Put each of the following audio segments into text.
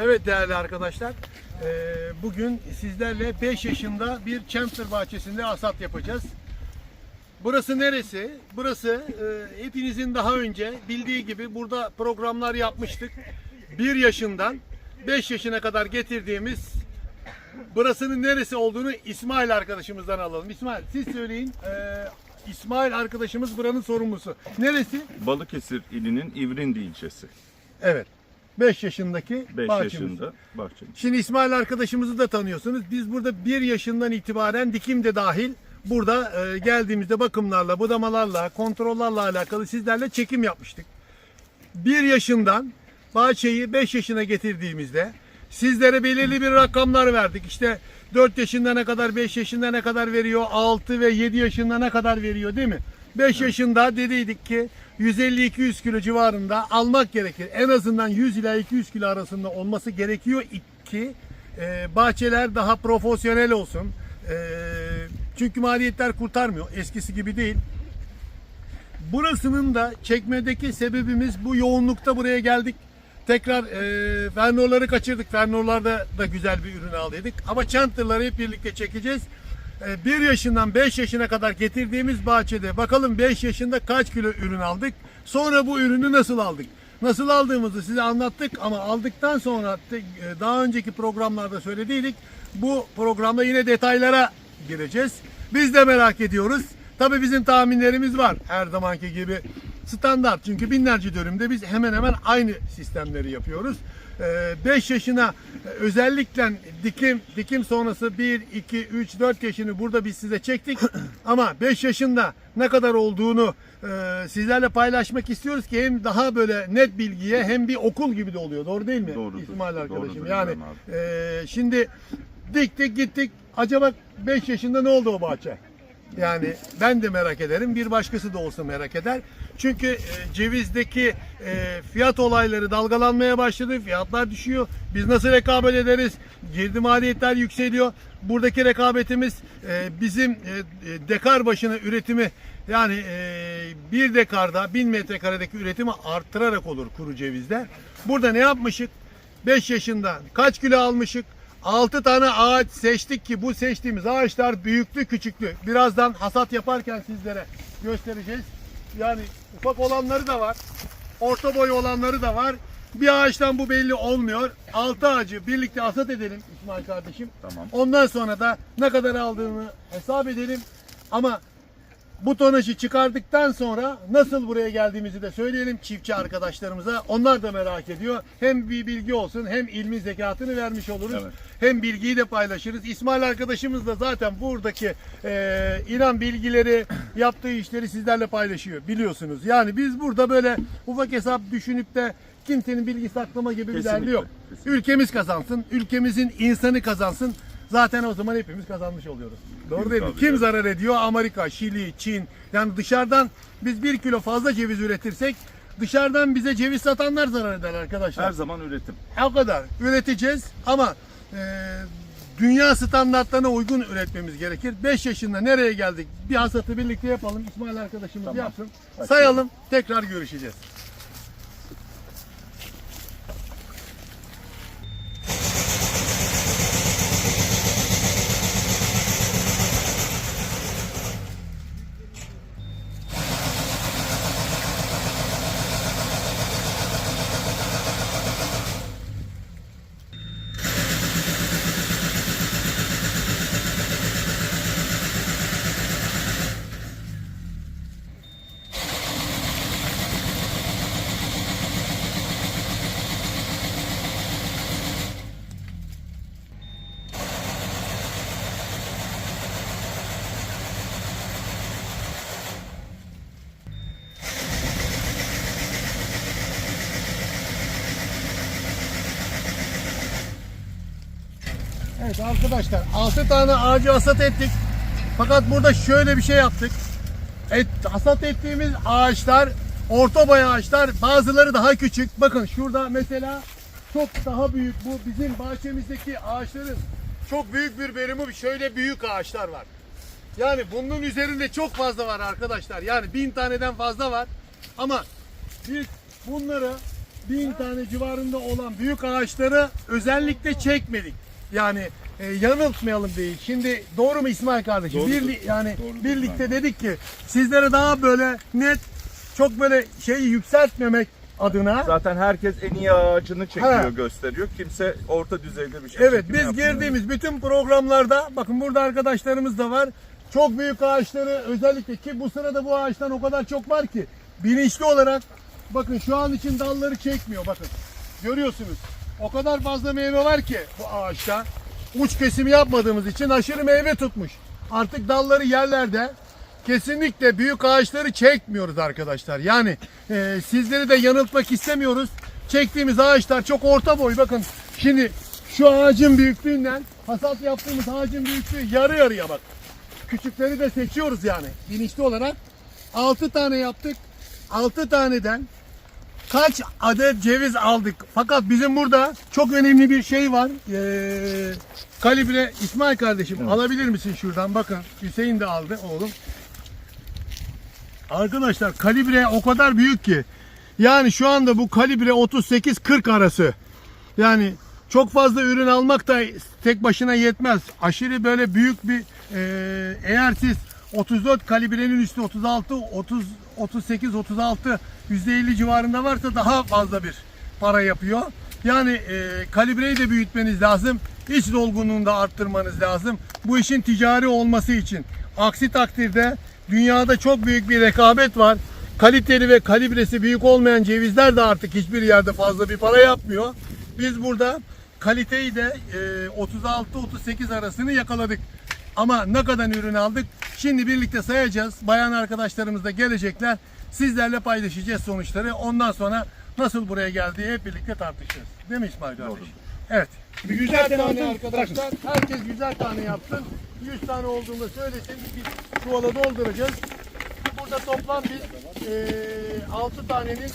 Evet değerli arkadaşlar, eee, bugün sizlerle 5 yaşında bir Chamfer bahçesinde hasat yapacağız. Burası neresi? Burası eee, hepinizin daha önce bildiği gibi burada programlar yapmıştık. 1 yaşından 5 yaşına kadar getirdiğimiz burasının neresi olduğunu İsmail arkadaşımızdan alalım. İsmail siz söyleyin. Eee, İsmail arkadaşımız buranın sorumlusu. Neresi? Balıkesir ilinin İvrindi ilçesi. Evet. 5 yaşındaki 5 bahçemiz. yaşında bahçemiz. Şimdi İsmail arkadaşımızı da tanıyorsunuz. Biz burada bir yaşından itibaren dikim de dahil burada e, geldiğimizde bakımlarla, budamalarla, kontrollerle alakalı sizlerle çekim yapmıştık. Bir yaşından bahçeyi 5 yaşına getirdiğimizde sizlere belirli bir rakamlar verdik. İşte 4 yaşında ne kadar, 5 yaşında ne kadar veriyor, 6 ve 7 yaşında ne kadar veriyor değil mi? 5 yaşında dediydik ki 150-200 kilo civarında almak gerekir. En azından 100 ila 200 kilo arasında olması gerekiyor ki e, bahçeler daha profesyonel olsun. E, çünkü maliyetler kurtarmıyor. Eskisi gibi değil. Burasının da çekmedeki sebebimiz bu yoğunlukta buraya geldik. Tekrar e, Fernorları kaçırdık. Fernorlarda da güzel bir ürün aldıydık. Ama Chanter'ları hep birlikte çekeceğiz. 1 yaşından 5 yaşına kadar getirdiğimiz bahçede bakalım 5 yaşında kaç kilo ürün aldık. Sonra bu ürünü nasıl aldık? Nasıl aldığımızı size anlattık ama aldıktan sonra e, daha önceki programlarda söylediydik. Bu programda yine detaylara gireceğiz. Biz de merak ediyoruz. Tabii bizim tahminlerimiz var her zamanki gibi. Standart çünkü binlerce dönümde biz hemen hemen aynı sistemleri yapıyoruz. 5 yaşına e, özellikle dikim dikim sonrası 1, 2, 3, 4 yaşını burada biz size çektik. Ama 5 yaşında ne kadar olduğunu e, sizlerle paylaşmak istiyoruz ki hem daha böyle net bilgiye hem bir okul gibi de oluyor. Doğru değil mi? Doğrudur. İsmail arkadaşım. Doğrudur yani e, şimdi diktik gittik. Acaba 5 yaşında ne oldu o bahçe? Yani ben de merak ederim. Bir başkası da olsa merak eder. Çünkü e, cevizdeki e, fiyat olayları dalgalanmaya başladı. Fiyatlar düşüyor. Biz nasıl rekabet ederiz? Girdi maliyetler yükseliyor. Buradaki rekabetimiz e, bizim e, e, dekar başına üretimi yani e, bir dekarda bin metrekaredeki üretimi arttırarak olur kuru cevizde. Burada ne yapmışık? 5 yaşında kaç kilo almışık? 6 tane ağaç seçtik ki bu seçtiğimiz ağaçlar büyüklü küçüklü. Birazdan hasat yaparken sizlere göstereceğiz. Yani ufak olanları da var. Orta boy olanları da var. Bir ağaçtan bu belli olmuyor. 6 ağacı birlikte hasat edelim İsmail kardeşim. Tamam. Ondan sonra da ne kadar aldığını hesap edelim. Ama bu tonajı çıkardıktan sonra nasıl buraya geldiğimizi de söyleyelim çiftçi arkadaşlarımıza. Onlar da merak ediyor. Hem bir bilgi olsun hem ilmin zekatını vermiş oluruz. Evet. Hem bilgiyi de paylaşırız. İsmail arkadaşımız da zaten buradaki e, inan bilgileri, yaptığı işleri sizlerle paylaşıyor. Biliyorsunuz. Yani biz burada böyle ufak hesap düşünüp de kimsenin bilgi saklama gibi bir derdi yok. kesinlikle. Ülkemiz kazansın, ülkemizin insanı kazansın. Zaten o zaman hepimiz kazanmış oluyoruz. Doğru değil mi? Tabii, Kim tabii. zarar ediyor? Amerika, Şili, Çin. Yani dışarıdan biz bir kilo fazla ceviz üretirsek dışarıdan bize ceviz satanlar zarar eder arkadaşlar. Her zaman üretim. O kadar. Üreteceğiz ama e, dünya standartlarına uygun üretmemiz gerekir. 5 yaşında nereye geldik? Bir hasatı birlikte yapalım. İsmail arkadaşımız Tamam. yapsın. Başlayalım. Sayalım. Tekrar görüşeceğiz. Evet arkadaşlar 6 tane ağacı hasat ettik. Fakat burada şöyle bir şey yaptık. Et, hasat ettiğimiz ağaçlar orta boy ağaçlar bazıları daha küçük. Bakın şurada mesela çok daha büyük bu bizim bahçemizdeki ağaçların çok büyük bir verimi şöyle büyük ağaçlar var. Yani bunun üzerinde çok fazla var arkadaşlar. Yani bin taneden fazla var. Ama biz bunları bin tane civarında olan büyük ağaçları özellikle çekmedik. Yani e, yanıltmayalım değil. Şimdi doğru mu İsmail kardeşim? Doğrudur. Birli- yani Doğrudur birlikte dedik ki sizlere daha böyle net çok böyle şeyi yükseltmemek adına Zaten herkes en iyi ağacını çekiyor, Ha. gösteriyor. Kimse orta düzeyde bir şey Evet biz girdiğimiz bütün programlarda bakın burada arkadaşlarımız da var. Çok büyük ağaçları özellikle ki bu sırada bu ağaçtan o kadar çok var ki bilinçli olarak bakın şu an için dalları çekmiyor bakın. Görüyorsunuz. O kadar fazla meyve var ki bu ağaçta. Uç kesimi yapmadığımız için aşırı meyve tutmuş. Artık dalları yerlerde. Kesinlikle büyük ağaçları çekmiyoruz arkadaşlar. Yani e, sizleri de yanıltmak istemiyoruz. Çektiğimiz ağaçlar çok orta boy. Bakın şimdi şu ağacın büyüklüğünden hasat yaptığımız ağacın büyüklüğü yarı yarıya bak. Küçükleri de seçiyoruz yani bilinçli olarak. 6 tane yaptık. 6 taneden kaç adet ceviz aldık. Fakat bizim burada çok önemli bir şey var. Ee, kalibre İsmail kardeşim alabilir misin şuradan? Bakın Hüseyin de aldı oğlum. Arkadaşlar kalibre o kadar büyük ki. Yani şu anda bu kalibre 38-40 arası. Yani çok fazla ürün almak da tek başına yetmez. Aşırı böyle büyük bir e, eğer siz 34 kalibrenin üstü 36, 30, 38, 36 %50 civarında varsa daha fazla bir para yapıyor. Yani e, kalibreyi de büyütmeniz lazım. İç dolgunluğunu da arttırmanız lazım. Bu işin ticari olması için. Aksi takdirde dünyada çok büyük bir rekabet var. Kaliteli ve kalibresi büyük olmayan cevizler de artık hiçbir yerde fazla bir para yapmıyor. Biz burada kaliteyi de e, 36-38 arasını yakaladık. Ama ne kadar ürün aldık? Şimdi birlikte sayacağız. Bayan arkadaşlarımız da gelecekler. Sizlerle paylaşacağız sonuçları. Ondan sonra nasıl buraya geldiği hep birlikte tartışacağız. Değil mi İsmail kardeş? Evet. Yüzer tane arkadaşlar. Herkes yüzer tane yapsın. 100 tane olduğunda söylesin. Biz çuvala dolduracağız. Burada toplam biz eee 6 tanenin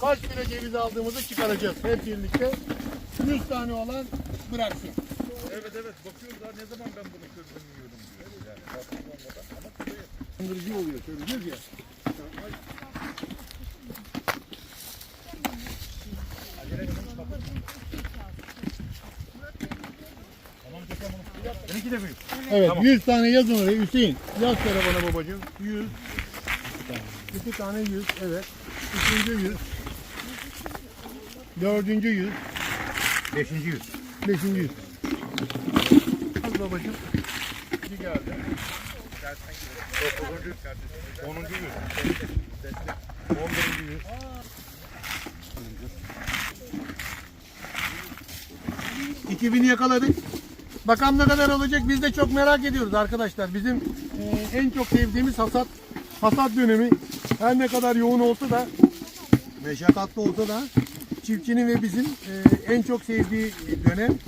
kaç kilo ceviz aldığımızı çıkaracağız hep birlikte. 100 tane olan bıraksın. Evet evet bakıyoruz ha ne zaman ben bunu közünü yiyordum diyor. Kandırıcı oluyor söyleyeceğiz ya. Seninki de büyük. Evet 100 tane yazın oraya Hüseyin. Yaz telefona babacığım. 100. İki tane 100 evet. Üçüncü 100. Dördüncü 100. Beşinci yüz. Beşinci 100. Az babacığım. İki geldi. Dokuzuncu. Onuncu yüz. On birinci 100. İki bini yakaladık. Bakalım ne kadar olacak biz de çok merak ediyoruz arkadaşlar. Bizim e, en çok sevdiğimiz hasat hasat dönemi her ne kadar yoğun olsa da meşakkatli olsa da çiftçinin ve bizim e, en çok sevdiği dönem.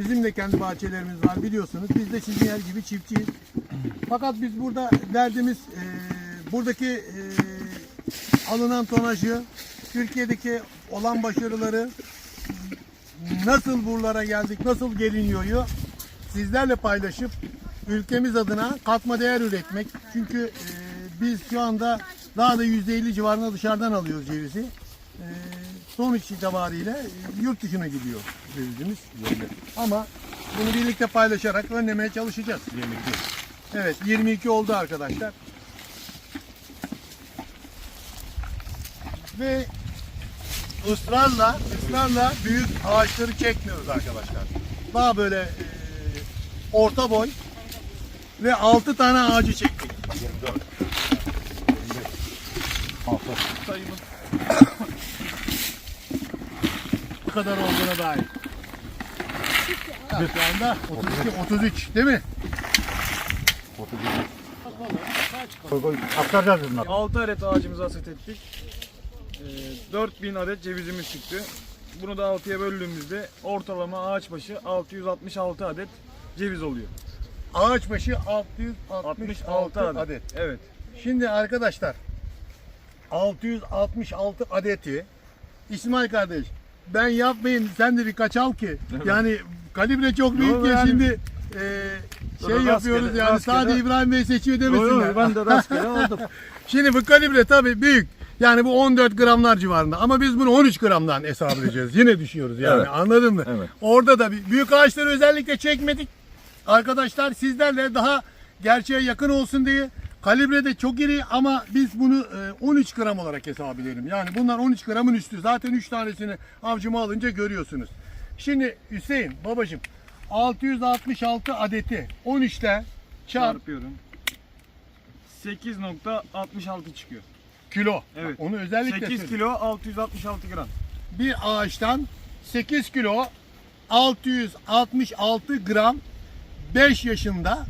Bizim de kendi bahçelerimiz var biliyorsunuz. Biz de sizin yer gibi çiftçiyiz. Fakat biz burada derdimiz e, buradaki e, alınan tonajı, Türkiye'deki olan başarıları, nasıl buralara geldik, nasıl geliniyoryu sizlerle paylaşıp ülkemiz adına katma değer üretmek. Çünkü e, biz şu anda daha da %50 civarında dışarıdan alıyoruz cevizi. E, sonuç itibariyle e, yurt dışına gidiyor cevizimiz. Ama bunu birlikte paylaşarak önlemeye çalışacağız. 22. Evet 22 oldu arkadaşlar. Ve ısrarla, ısrarla büyük ağaçları çekmiyoruz arkadaşlar. Daha böyle e, orta boy ve 6 tane ağacı çektik. 24. Sayımız Bu kadar olduğuna dair. Ha, Şu anda 32, 33 değil mi? Aktaracağız bunları. 6 adet ağacımızı hasat ettik. Ee, 4000 adet cevizimiz çıktı. Bunu da 6'ya böldüğümüzde ortalama ağaç başı 666 adet ceviz oluyor. Ağaç başı 666 66 adet. adet. Evet. Şimdi arkadaşlar 666 adeti İsmail kardeş ben yapmayın sen de birkaç al ki yani kalibre çok büyük Yo, ki ben- şimdi e, şey Rastgele, yapıyoruz yani rastgele. sadece İbrahim Bey seçiyor Yo, demesinler. yo, ben de rastgele aldım. Şimdi bu kalibre tabii büyük. Yani bu 14 gramlar civarında ama biz bunu 13 gramdan hesap edeceğiz. Yine düşüyoruz yani Evet. anladın mı? Evet. Orada da bir- büyük ağaçları özellikle çekmedik. Arkadaşlar sizlerle daha gerçeğe yakın olsun diye kalibre de çok iri ama biz bunu e, 13 gram olarak hesap edelim. Yani bunlar 13 gramın üstü. Zaten 3 tanesini avcuma alınca görüyorsunuz. Şimdi Hüseyin babacım 666 adeti 13'te çarp Çarpıyorum. 8.66 çıkıyor. kilo. Evet. Onu özellikle 8 söyleyeyim. kilo 666 gram. bir ağaçtan 8 kilo 666 gram 5 yaşında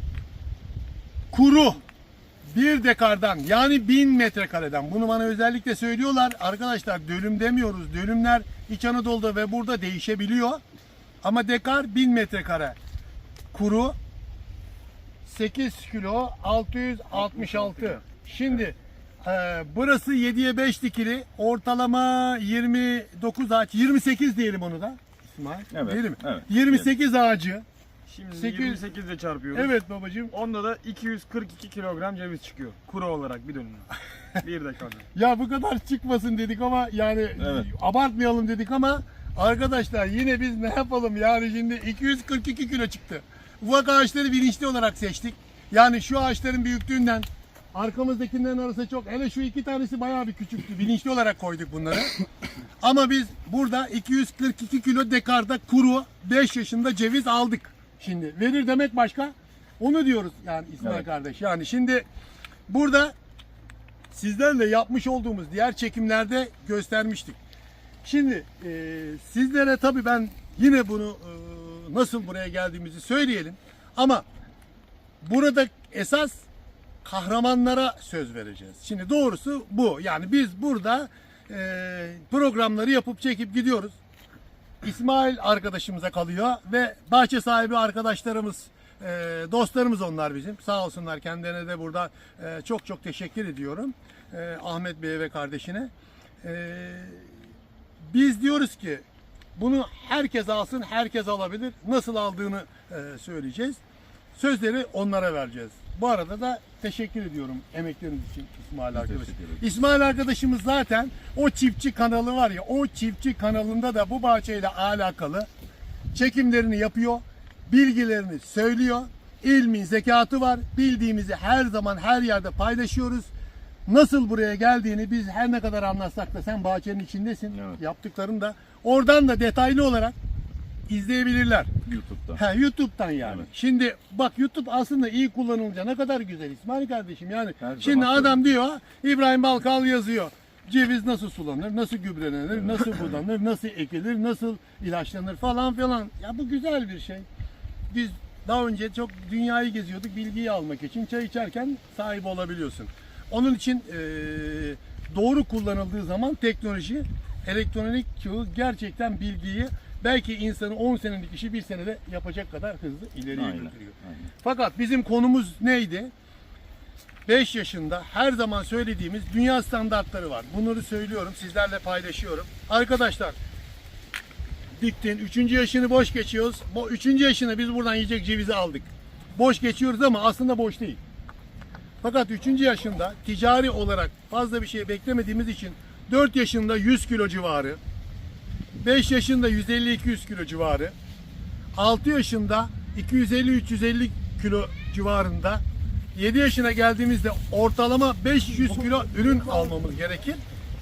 kuru bir dekardan yani 1000 metrekareden bunu bana özellikle söylüyorlar arkadaşlar dönüm demiyoruz dönümler İç Anadolu'da ve burada değişebiliyor ama dekar 1000 metrekare kuru 8 kilo 666 şimdi e, burası 7'ye 5 dikili ortalama 29 ağaç 28 diyelim onu da İsmail Evet, değil mi? evet. 28 ağacı Şimdi 800 28 ile çarpıyoruz. evet babacığım Onda da 242 kilogram ceviz çıkıyor. Kuru olarak bir dönümde. bir dekarda. Ya bu kadar çıkmasın dedik ama yani Evet. abartmayalım dedik ama arkadaşlar yine biz ne yapalım yani şimdi 242 kilo çıktı. Ufak ağaçları bilinçli olarak seçtik. Yani şu ağaçların büyüklüğünden arkamızdakilerin arası çok. Hele şu iki tanesi bayağı bir küçüktü. Bilinçli olarak koyduk bunları. ama biz burada 242 kilo dekarda kuru 5 yaşında ceviz aldık. Şimdi verir demek başka. Onu diyoruz yani İsmail Evet. kardeş. Yani şimdi burada sizlerle yapmış olduğumuz diğer çekimlerde göstermiştik. Şimdi e, sizlere tabii ben yine bunu e, nasıl buraya geldiğimizi söyleyelim. Ama burada esas kahramanlara söz vereceğiz. Şimdi doğrusu bu. Yani biz burada e, programları yapıp çekip gidiyoruz. İsmail arkadaşımıza kalıyor ve bahçe sahibi arkadaşlarımız, e, dostlarımız onlar bizim. Sağ olsunlar kendilerine de burada e, çok çok teşekkür ediyorum. E, Ahmet Bey'e ve kardeşine. E, biz diyoruz ki bunu herkes alsın, herkes alabilir. Nasıl aldığını e, söyleyeceğiz. Sözleri onlara vereceğiz. Bu arada da teşekkür ediyorum emekleriniz için İsmail arkadaş. teşekkür ederiz. İsmail arkadaşımız zaten o çiftçi kanalı var ya o çiftçi kanalında da bu bahçeyle alakalı çekimlerini yapıyor. Bilgilerini söylüyor. İlmin zekatı var. Bildiğimizi her zaman her yerde paylaşıyoruz. Nasıl buraya geldiğini biz her ne kadar anlatsak da sen bahçenin içindesin. Evet. Yaptıklarını da oradan da detaylı olarak izleyebilirler. YouTube'da. Ha YouTube'dan yani. Evet. Şimdi bak YouTube aslında iyi kullanılınca ne kadar güzel İsmail kardeşim yani. Her şimdi adam diyor İbrahim Balkal yazıyor. Ceviz nasıl sulanır, nasıl gübrelenir, nasıl budanır, nasıl ekilir, nasıl ilaçlanır falan filan. Ya bu güzel bir şey. Biz daha önce çok dünyayı geziyorduk bilgiyi almak için. Çay içerken sahip olabiliyorsun. Onun için eee, doğru kullanıldığı zaman teknoloji, elektronik çağı gerçekten bilgiyi belki insanı 10 senelik işi bir senede yapacak kadar hızlı ileriye Aynen, götürüyor. aynen. Fakat bizim konumuz neydi? 5 yaşında her zaman söylediğimiz dünya standartları var. Bunları söylüyorum, sizlerle paylaşıyorum. Arkadaşlar diktin. Üçüncü yaşını boş geçiyoruz. Bu üçüncü yaşını biz buradan yiyecek cevizi aldık. Boş geçiyoruz ama aslında boş değil. Fakat üçüncü yaşında ticari olarak fazla bir şey beklemediğimiz için 4 yaşında 100 kilo civarı, 5 yaşında 150-200 kilo civarı, 6 yaşında 250-350 kilo civarında, 7 yaşına geldiğimizde ortalama 500 kilo ürün almamız gerekir.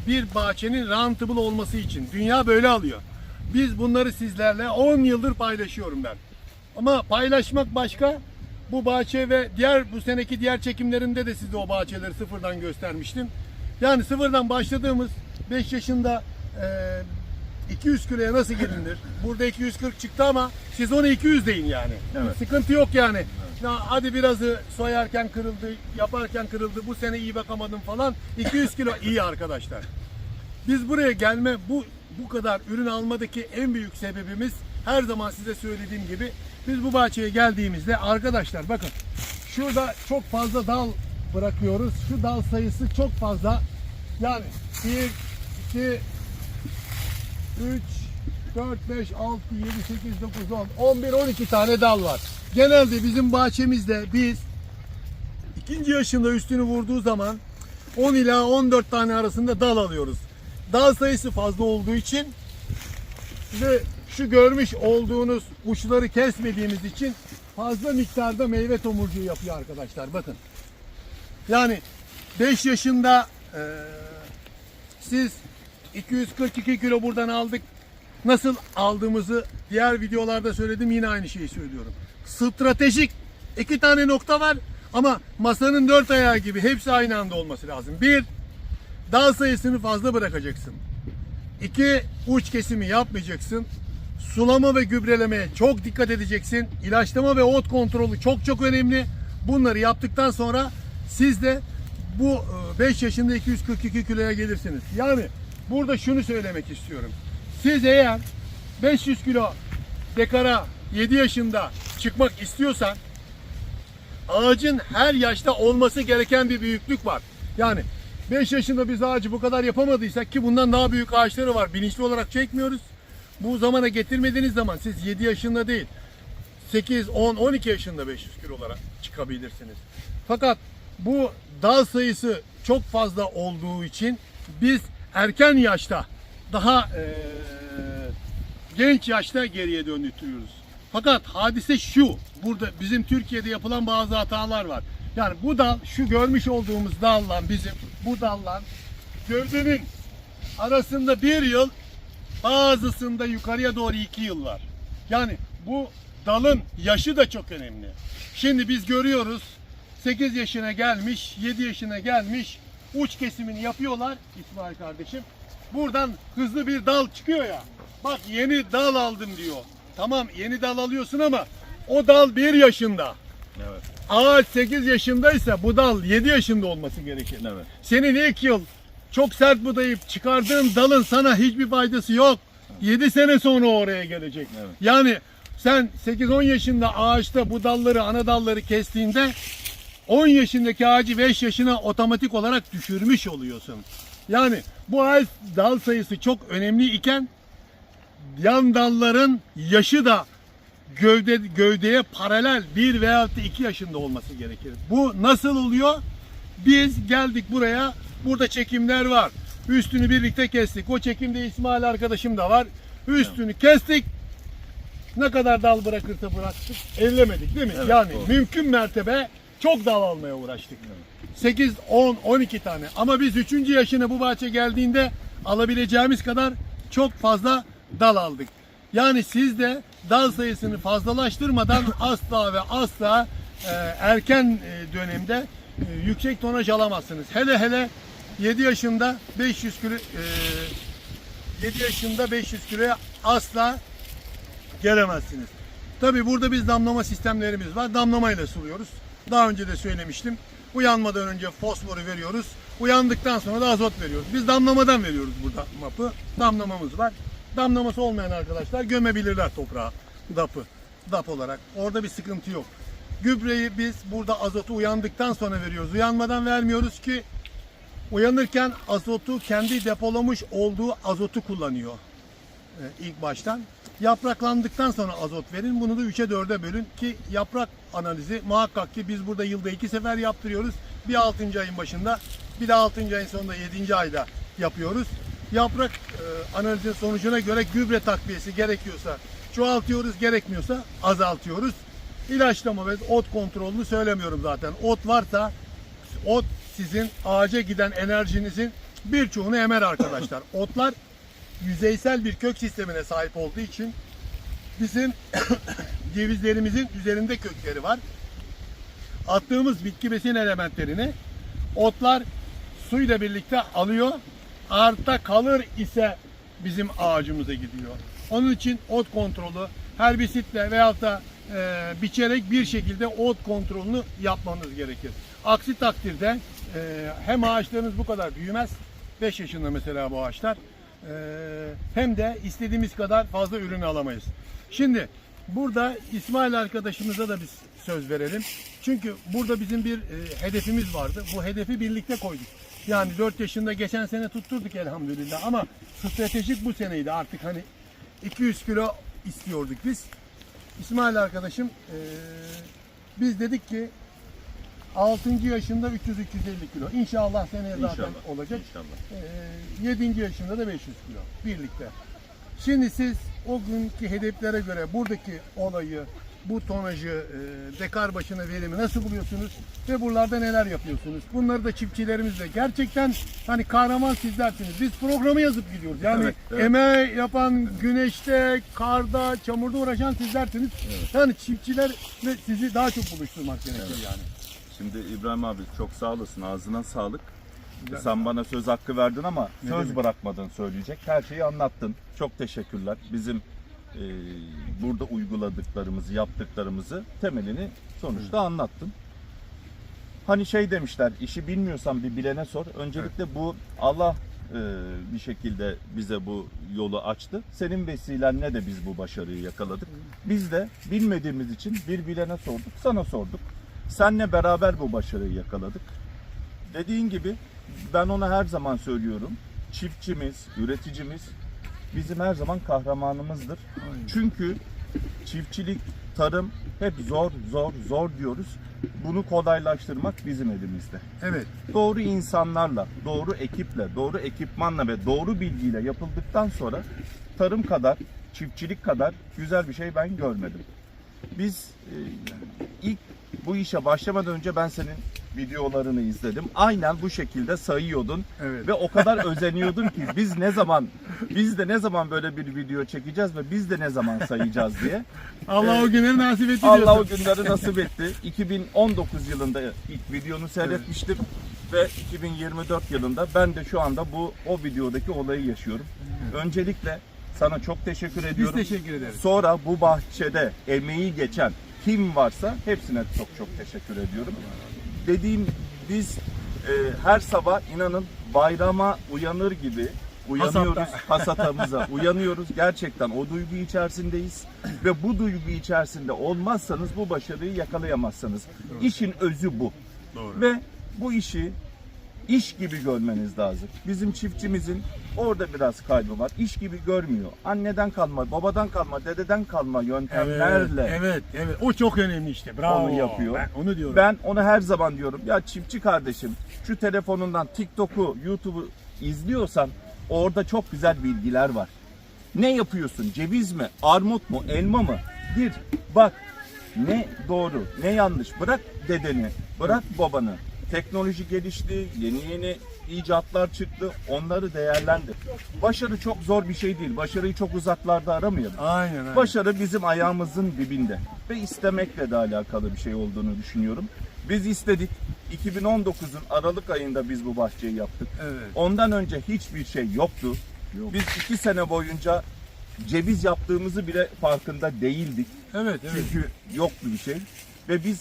Bir bahçenin rentable olması için. Dünya böyle alıyor. Biz bunları sizlerle 10 yıldır paylaşıyorum ben. Ama paylaşmak başka. Bu bahçe ve diğer bu seneki diğer çekimlerimde de size o bahçeleri sıfırdan göstermiştim. Yani sıfırdan başladığımız 5 yaşında e, 200 kiloya nasıl gelinir? Burada 240 çıktı ama siz ona 200 deyin yani. Evet. Sıkıntı yok yani. Ya hadi birazı soyarken kırıldı, yaparken kırıldı, bu sene iyi bakamadım falan. 200 kilo iyi arkadaşlar. Biz buraya gelme bu bu kadar ürün almadaki en büyük sebebimiz her zaman size söylediğim gibi biz bu bahçeye geldiğimizde arkadaşlar bakın şurada çok fazla dal bırakıyoruz. Şu dal sayısı çok fazla. Yani 1 2 3 4 5 6 7 8 9 10 11 12 tane dal var. Genelde bizim bahçemizde biz ikinci yaşında üstünü vurduğu zaman 10 ila 14 tane arasında dal alıyoruz. Dal sayısı fazla olduğu için ve şu görmüş olduğunuz uçları kesmediğimiz için fazla miktarda meyve tomurcuğu yapıyor arkadaşlar. Bakın. Yani 5 yaşında eee, siz 242 kilo buradan aldık. Nasıl aldığımızı diğer videolarda söyledim yine aynı şeyi söylüyorum. Stratejik iki tane nokta var ama masanın dört ayağı gibi hepsi aynı anda olması lazım. Bir, dal sayısını fazla bırakacaksın. İki, uç kesimi yapmayacaksın. Sulama ve gübrelemeye çok dikkat edeceksin. İlaçlama ve ot kontrolü çok çok önemli. Bunları yaptıktan sonra siz de bu 5 yaşında 242 kiloya gelirsiniz. Yani burada şunu söylemek istiyorum. Siz eğer 500 kilo dekara 7 yaşında çıkmak istiyorsan ağacın her yaşta olması gereken bir büyüklük var. Yani 5 yaşında biz ağacı bu kadar yapamadıysak ki bundan daha büyük ağaçları var. Bilinçli olarak çekmiyoruz. Bu zamana getirmediğiniz zaman siz 7 yaşında değil 8, 10, 12 yaşında 500 kilolara çıkabilirsiniz. Fakat bu dal sayısı çok fazla olduğu için biz erken yaşta daha eee, genç yaşta geriye döndürtüyoruz. Fakat hadise şu. Burada bizim Türkiye'de yapılan bazı hatalar var. Yani bu dal, şu görmüş olduğumuz dalla bizim, bu dalla gövdenin arasında bir yıl, bazısında yukarıya doğru iki yıl var. Yani bu dalın yaşı da çok önemli. Şimdi biz görüyoruz 8 yaşına gelmiş, 7 yaşına gelmiş uç kesimini yapıyorlar İsmail kardeşim. Buradan hızlı bir dal çıkıyor ya. Bak yeni dal aldım diyor. Tamam yeni dal alıyorsun ama o dal 1 yaşında. Evet. Ağaç 8 yaşındaysa bu dal 7 yaşında olması gerekir. Evet. Senin ilk yıl çok sert budayıp çıkardığın dalın sana hiçbir faydası yok. 7 sene sonra oraya gelecek. Evet. Yani sen 8-10 yaşında ağaçta bu dalları, ana dalları kestiğinde 10 yaşındaki ağacı 5 yaşına otomatik olarak düşürmüş oluyorsun. Yani bu ağaç dal sayısı çok önemli iken yan dalların yaşı da gövde gövdeye paralel 1 veya 2 yaşında olması gerekir. Bu nasıl oluyor? Biz geldik buraya. Burada çekimler var. Üstünü birlikte kestik. O çekimde İsmail arkadaşım da var. Üstünü kestik. Ne kadar dal bırakırsa bıraktık. Ellemedik değil mi? Evet, yani doğru. mümkün mertebe çok dal almaya uğraştık. 8, 10, 12 tane. Ama biz 3. yaşına bu bahçe geldiğinde alabileceğimiz kadar çok fazla dal aldık. Yani siz de dal sayısını fazlalaştırmadan asla ve asla e, erken e, dönemde e, yüksek tonaj alamazsınız. Hele hele 7 yaşında 500 kilo e, 7 yaşında 500 kiloya asla gelemezsiniz. Tabi burada biz damlama sistemlerimiz var. Damlamayla suluyoruz. Daha önce de söylemiştim. Uyanmadan önce fosforu veriyoruz. Uyandıktan sonra da azot veriyoruz. Biz damlamadan veriyoruz burada mapı. Damlamamız var. Damlaması olmayan arkadaşlar gömebilirler toprağa. Dapı. Dap olarak. Orada bir sıkıntı yok. Gübreyi biz burada azotu uyandıktan sonra veriyoruz. Uyanmadan vermiyoruz ki uyanırken azotu kendi depolamış olduğu azotu kullanıyor e, ilk baştan. Yapraklandıktan sonra azot verin. Bunu da 3'e 4'e bölün ki yaprak analizi muhakkak ki biz burada yılda iki sefer yaptırıyoruz. Bir 6. ayın başında bir de 6. ayın sonunda 7. ayda yapıyoruz. Yaprak e, analizin sonucuna göre gübre takviyesi gerekiyorsa çoğaltıyoruz, gerekmiyorsa azaltıyoruz. İlaçlama ve ot kontrolünü söylemiyorum zaten. Ot varsa ot sizin ağaca giden enerjinizin birçoğunu emer arkadaşlar. Otlar yüzeysel bir kök sistemine sahip olduğu için bizim cevizlerimizin üzerinde kökleri var. Attığımız bitki besin elementlerini otlar suyla birlikte alıyor. Arta kalır ise bizim ağacımıza gidiyor. Onun için ot kontrolü herbisitle veyahut da e, biçerek bir şekilde ot kontrolünü yapmanız gerekir. Aksi takdirde e, hem ağaçlarınız bu kadar büyümez. 5 yaşında mesela bu ağaçlar. E, hem de istediğimiz kadar fazla ürün alamayız. Şimdi burada İsmail arkadaşımıza da biz söz verelim. Çünkü burada bizim bir e, hedefimiz vardı. Bu hedefi birlikte koyduk. Yani 4 yaşında geçen sene tutturduk elhamdülillah ama stratejik bu seneydi artık hani 200 kilo istiyorduk biz. İsmail arkadaşım e, biz dedik ki 6. yaşında 300-350 kilo. İnşallah seneye zaten İnşallah. olacak. İnşallah. 7. yaşında da 500 kilo birlikte. Şimdi siz o günkü hedeflere göre buradaki olayı, bu tonajı, e, dekar başına verimi nasıl buluyorsunuz ve buralarda neler yapıyorsunuz? Bunları da çiftçilerimizle gerçekten hani kahraman sizlersiniz. Biz programı yazıp gidiyoruz. Yani Evet, evet. emeği yapan, güneşte, karda, çamurda uğraşan sizlersiniz. Yani çiftçiler ve sizi daha çok buluşturmak gerekiyor yani. Şimdi İbrahim abi çok sağ olasın. Ağzına sağlık. Sen bana söz hakkı verdin ama Ne söz demek? bırakmadın söyleyecek. Her şeyi anlattın. Çok teşekkürler. Bizim e, burada uyguladıklarımızı, yaptıklarımızı temelini sonuçta anlattın. Hani şey demişler, işi bilmiyorsan bir bilene sor. Öncelikle bu Allah e, bir şekilde bize bu yolu açtı. Senin vesilenle de biz bu başarıyı yakaladık. Biz de bilmediğimiz için bir bilene sorduk, sana sorduk. Senle beraber bu başarıyı yakaladık. Dediğin gibi ben ona her zaman söylüyorum. Çiftçimiz, üreticimiz bizim her zaman kahramanımızdır. Çünkü çiftçilik, tarım hep zor, zor, zor diyoruz. Bunu kolaylaştırmak bizim elimizde. Evet. Doğru insanlarla, doğru ekiple, doğru ekipmanla ve doğru bilgiyle yapıldıktan sonra tarım kadar, çiftçilik kadar güzel bir şey ben görmedim. Biz e, ilk bu işe başlamadan önce ben senin videolarını izledim. Aynen bu şekilde sayıyordun Evet. ve o kadar özeniyordun ki biz ne zaman biz de ne zaman böyle bir video çekeceğiz ve biz de ne zaman sayacağız diye. Allah o günleri nasip etti Allah o diyorsun. günleri nasip etti. 2019 yılında ilk videonu seyretmiştim ve 2024 yılında ben de şu anda bu o videodaki olayı yaşıyorum. Öncelikle sana çok teşekkür Biz ediyorum. teşekkür ederiz. Sonra bu bahçede emeği geçen kim varsa hepsine çok çok teşekkür ediyorum. Dediğim biz e, her sabah inanın bayrama uyanır gibi uyanıyoruz hasatamıza uyanıyoruz gerçekten o duygu içerisindeyiz ve bu duygu içerisinde olmazsanız bu başarıyı yakalayamazsınız. İşin özü bu. Ve bu işi iş gibi görmeniz lazım. Bizim çiftçimizin orada biraz kaybı var. İş gibi görmüyor. Anneden kalma, babadan kalma, dededen kalma yöntemlerle Evet, evet, evet. O çok önemli işte. Bravo. onu yapıyor. Ben onu diyorum. Ben onu her zaman diyorum. Ya çiftçi kardeşim şu telefonundan TikTok'u, YouTube'u izliyorsan orada çok güzel bilgiler var. Ne yapıyorsun? Ceviz mi? Armut mu? Elma mı? Gir. Bak. Ne doğru, ne yanlış. Bırak dedeni, bırak babanı. Teknoloji gelişti, yeni yeni icatlar çıktı. Onları değerlendir. Başarı çok zor bir şey değil. Başarıyı çok uzaklarda aramayalım. Aynen aynen. Başarı bizim ayağımızın dibinde ve istemekle de alakalı bir şey olduğunu düşünüyorum. Biz istedik. 2019'un Aralık ayında biz bu bahçeyi yaptık. Evet. Ondan önce hiçbir şey yoktu. Biz iki sene boyunca ceviz yaptığımızı bile farkında değildik. Evet, evet. Çünkü yoktu bir şey. Ve biz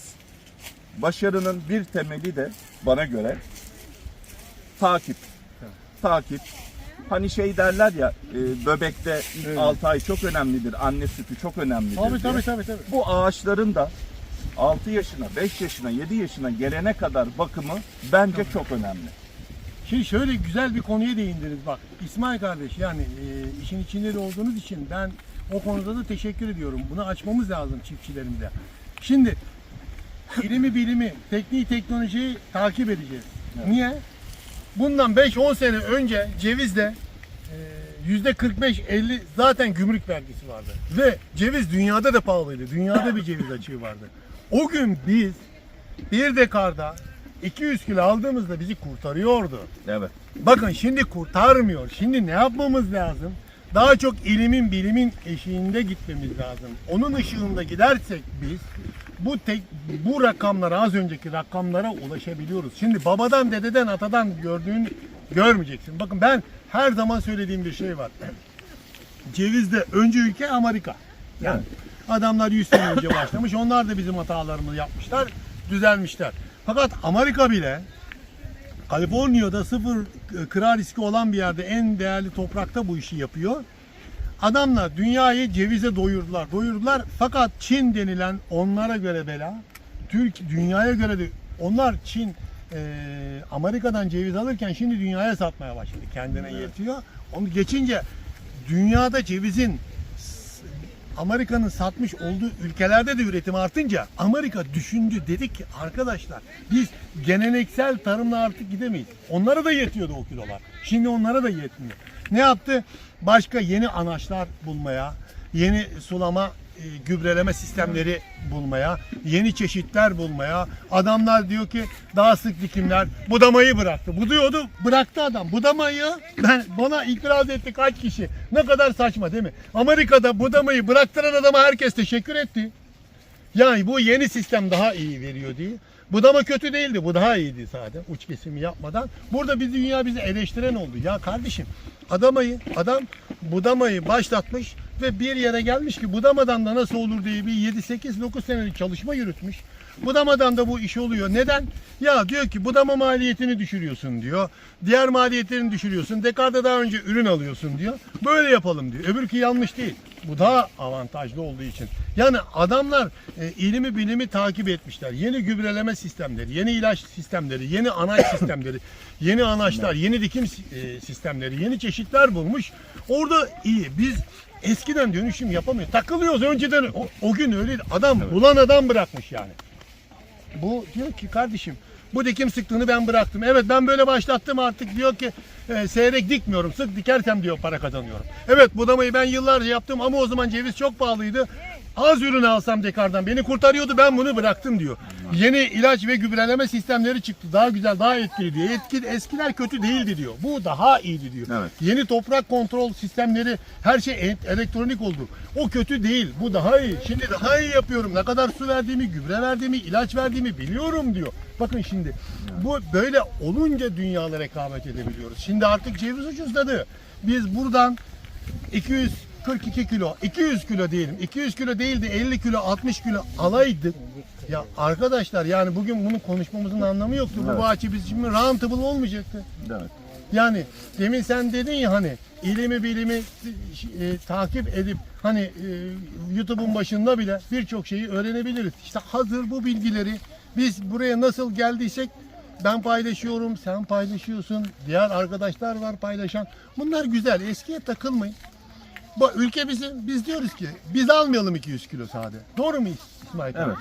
başarının bir temeli de bana göre takip. Takip. Hani şey derler ya e, böbekte ilk Evet. 6 ay çok önemlidir. Anne sütü çok önemlidir. Tabii diye. tabii tabii tabii. Bu ağaçların da 6 yaşına, 5 yaşına, 7 yaşına gelene kadar bakımı bence çok önemli. Şimdi şöyle güzel bir konuya değindiniz bak. İsmail kardeş yani e, işin içinde de olduğunuz için ben o konuda da teşekkür ediyorum. Bunu açmamız lazım çiftçilerimize. Şimdi ilimi bilimi, tekniği teknolojiyi takip edeceğiz. Niye? Bundan 5-10 sene önce cevizde e, yüzde 45-50 zaten gümrük vergisi vardı. Ve ceviz dünyada da pahalıydı. Dünyada bir ceviz açığı vardı. O gün biz bir dekarda 200 kilo aldığımızda bizi kurtarıyordu. Evet. Bakın şimdi kurtarmıyor. Şimdi ne yapmamız lazım? Daha çok ilimin bilimin eşiğinde gitmemiz lazım. Onun ışığında gidersek biz bu tek bu rakamlara az önceki rakamlara ulaşabiliyoruz. Şimdi babadan dededen atadan gördüğün görmeyeceksin. Bakın ben her zaman söylediğim bir şey var. Cevizde öncü ülke Amerika. Yani adamlar 100 sene önce başlamış. Onlar da bizim hatalarımızı yapmışlar, düzelmişler. Fakat Amerika bile Kaliforniya'da sıfır e, kıra riski olan bir yerde en değerli toprakta bu işi yapıyor. Adamlar dünyayı cevize doyurdular, doyurdular. Fakat Çin denilen onlara göre bela, Türk dünyaya göre de onlar Çin e, Amerika'dan ceviz alırken şimdi dünyaya satmaya başladı. Kendine yetiyor. Onu geçince dünyada cevizin Amerika'nın satmış olduğu ülkelerde de üretim artınca Amerika düşündü dedik ki arkadaşlar biz geleneksel tarımla artık gidemeyiz. Onlara da yetiyordu o kilolar. Şimdi onlara da yetmiyor. Ne yaptı? Başka yeni anaçlar bulmaya, yeni sulama gübreleme sistemleri bulmaya, yeni çeşitler bulmaya. Adamlar diyor ki daha sık dikimler, budamayı bıraktı. Bu diyordu, bıraktı adam. Budamayı ben bana itiraz etti kaç kişi. Ne kadar saçma değil mi? Amerika'da budamayı bıraktıran adama herkes teşekkür etti. Yani bu yeni sistem daha iyi veriyor diye. Budama kötü değildi. Bu daha iyiydi zaten uç kesimi yapmadan. Burada bir dünya bizi eleştiren oldu. Ya kardeşim adamayı adam budamayı başlatmış ve bir yere gelmiş ki budamadan da nasıl olur diye bir 7-8-9 senelik çalışma yürütmüş. Budamadan da bu iş oluyor. Neden? Ya diyor ki budama maliyetini düşürüyorsun diyor. Diğer maliyetlerini düşürüyorsun. Dekarda daha önce ürün alıyorsun diyor. Böyle yapalım diyor. Öbürkü yanlış değil. Bu daha avantajlı olduğu için. Yani adamlar e, ilimi bilimi takip etmişler. Yeni gübreleme sistemleri, yeni ilaç sistemleri, yeni anaç sistemleri, yeni anaçlar, yeni dikim e, sistemleri, yeni çeşitler bulmuş. Orada iyi. Biz eskiden dönüşüm yapamıyoruz. Takılıyoruz önceden. O, o gün öyleydi. Adam bulan adam bırakmış yani. Bu diyor ki kardeşim bu dikim sıklığını ben bıraktım. Evet ben böyle başlattım artık diyor ki e, seyrek dikmiyorum. Sık dikersem diyor para kazanıyorum. Evet budamayı ben yıllarca yaptım ama o zaman ceviz çok pahalıydı. Az ürün alsam dekardan beni kurtarıyordu ben bunu bıraktım diyor. Yeni ilaç ve gübreleme sistemleri çıktı. Daha güzel daha etkili diyor. Etki, eskiler kötü değildi diyor. Bu daha iyiydi diyor. Evet. Yeni toprak kontrol sistemleri her şey e- elektronik oldu. O kötü değil. Bu daha iyi. Şimdi daha iyi yapıyorum. Ne kadar su verdiğimi, gübre verdiğimi, ilaç verdiğimi biliyorum diyor. Bakın şimdi bu böyle olunca dünyalara rekabet edebiliyoruz. Şimdi artık ceviz ucuzladı. Biz buradan 242 kilo, 200 kilo diyelim. 200 kilo değildi 50 kilo, 60 kilo alaydık. Ya arkadaşlar yani bugün bunu konuşmamızın anlamı yoktu. Bu Evet. bahçe bizim için rentable olmayacaktı. Evet. Yani demin sen dedin ya hani ilimi bilimi e, takip edip hani e, YouTube'un başında bile birçok şeyi öğrenebiliriz. İşte hazır bu bilgileri biz buraya nasıl geldiysek ben paylaşıyorum, sen paylaşıyorsun, diğer arkadaşlar var paylaşan. Bunlar güzel. Eskiye takılmayın. Bu ülke bizim. Biz diyoruz ki biz almayalım 200 kilo sade. Doğru muyuz İsmail? Evet.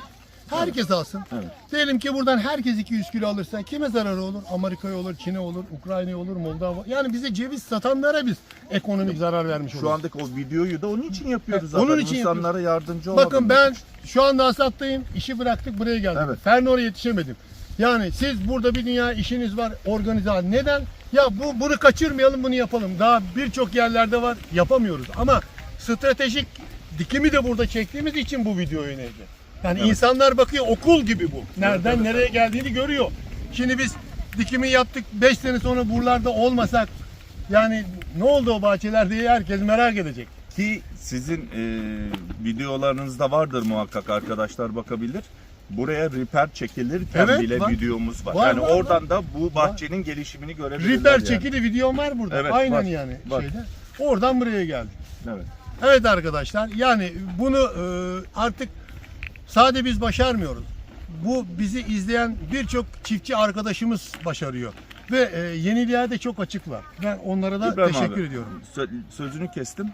Herkes alsın. Evet. Diyelim ki buradan herkes 200 kilo alırsa kime zararı olur? Amerika'ya olur, Çin'e olur, Ukrayna'ya olur, Moldova. Yani bize ceviz satanlara biz ekonomik zarar vermiş oluruz. Şu andaki o videoyu da onun için yapıyoruz zaten. onun için İnsanlara yardımcı olalım. Bakın ben şu anda hasattayım. İşi bıraktık buraya geldim. Evet. Ferno'ya yetişemedim. Yani siz burada bir dünya işiniz var organize. Neden? Ya bu bunu kaçırmayalım bunu yapalım. Daha birçok yerlerde var yapamıyoruz. Ama stratejik dikimi de burada çektiğimiz için bu video önemli. Yani insanlar bakıyor okul gibi bu. Nereden nereye geldiğini görüyor. Şimdi biz dikimi yaptık 5 sene sonra buralarda olmasak yani ne oldu o bahçeler diye herkes merak edecek. Ki sizin e, videolarınızda vardır muhakkak arkadaşlar bakabilir. Buraya riper çekilirken Evet, bile var. videomuz var. Var, yani var, oradan da bu bahçenin gelişimini görebilirler. Riper yani. çekili videom var burada. Evet, Aynen var, yani var. şeyde. Oradan buraya geldik. Evet. Evet arkadaşlar yani bunu e, artık sade biz başarmıyoruz. Bu bizi izleyen birçok çiftçi arkadaşımız başarıyor. Ve e, yeniliğe de çok açıklar. Ben onlara da İbrahim teşekkür abi, ediyorum. sö- sözünü kestim.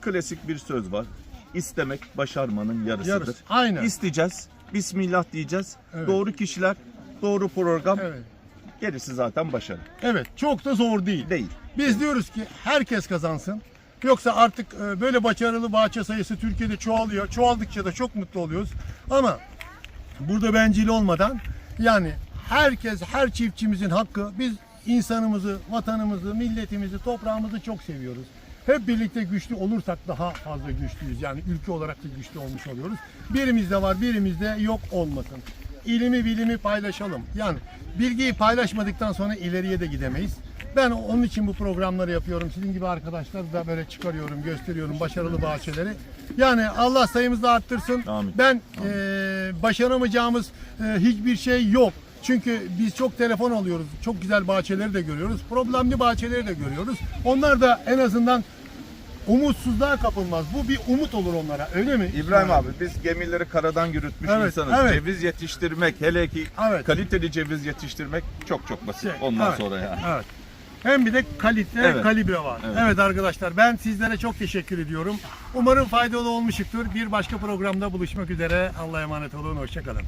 Klasik bir söz var. İstemek başarmanın yarısıdır. Yarısı. Aynen. İsteyeceğiz. Bismillah diyeceğiz. Evet. Doğru kişiler, doğru program. Evet. Gerisi zaten başarı. Evet çok da zor değil. Değil. Biz diyoruz ki herkes kazansın. Yoksa artık e, böyle başarılı bahçe sayısı Türkiye'de çoğalıyor. Çoğaldıkça da çok mutlu oluyoruz. Ama burada bencil olmadan yani herkes, her çiftçimizin hakkı. Biz insanımızı, vatanımızı, milletimizi, toprağımızı çok seviyoruz. Hep birlikte güçlü olursak daha fazla güçlüyüz. Yani ülke olarak da güçlü olmuş oluyoruz. Birimizde var, birimizde yok olmasın. İlimi bilimi paylaşalım. Yani bilgiyi paylaşmadıktan sonra ileriye de gidemeyiz. Ben onun için bu programları yapıyorum. Sizin gibi arkadaşlar da böyle çıkarıyorum, gösteriyorum başarılı bahçeleri. Yani Allah sayımızı arttırsın. Amin. Ben eee, başaramayacağımız eee, hiçbir şey yok. Çünkü biz çok telefon alıyoruz. Çok güzel bahçeleri de görüyoruz. Problemli bahçeleri de görüyoruz. Onlar da en azından umutsuzluğa kapılmaz. Bu bir umut olur onlara. Öyle mi? İbrahim abi biz gemileri karadan yürütmüş Evet, insanız. evet. Ceviz yetiştirmek hele ki Evet. kaliteli ceviz yetiştirmek çok çok basit. Şey, Ondan evet, sonra yani. Evet. hem bir de kalite, Evet. kalibre var. Evet. evet arkadaşlar ben sizlere çok teşekkür ediyorum. Umarım faydalı olmuştur. Bir başka programda buluşmak üzere. Allah'a emanet olun. Hoşçakalın.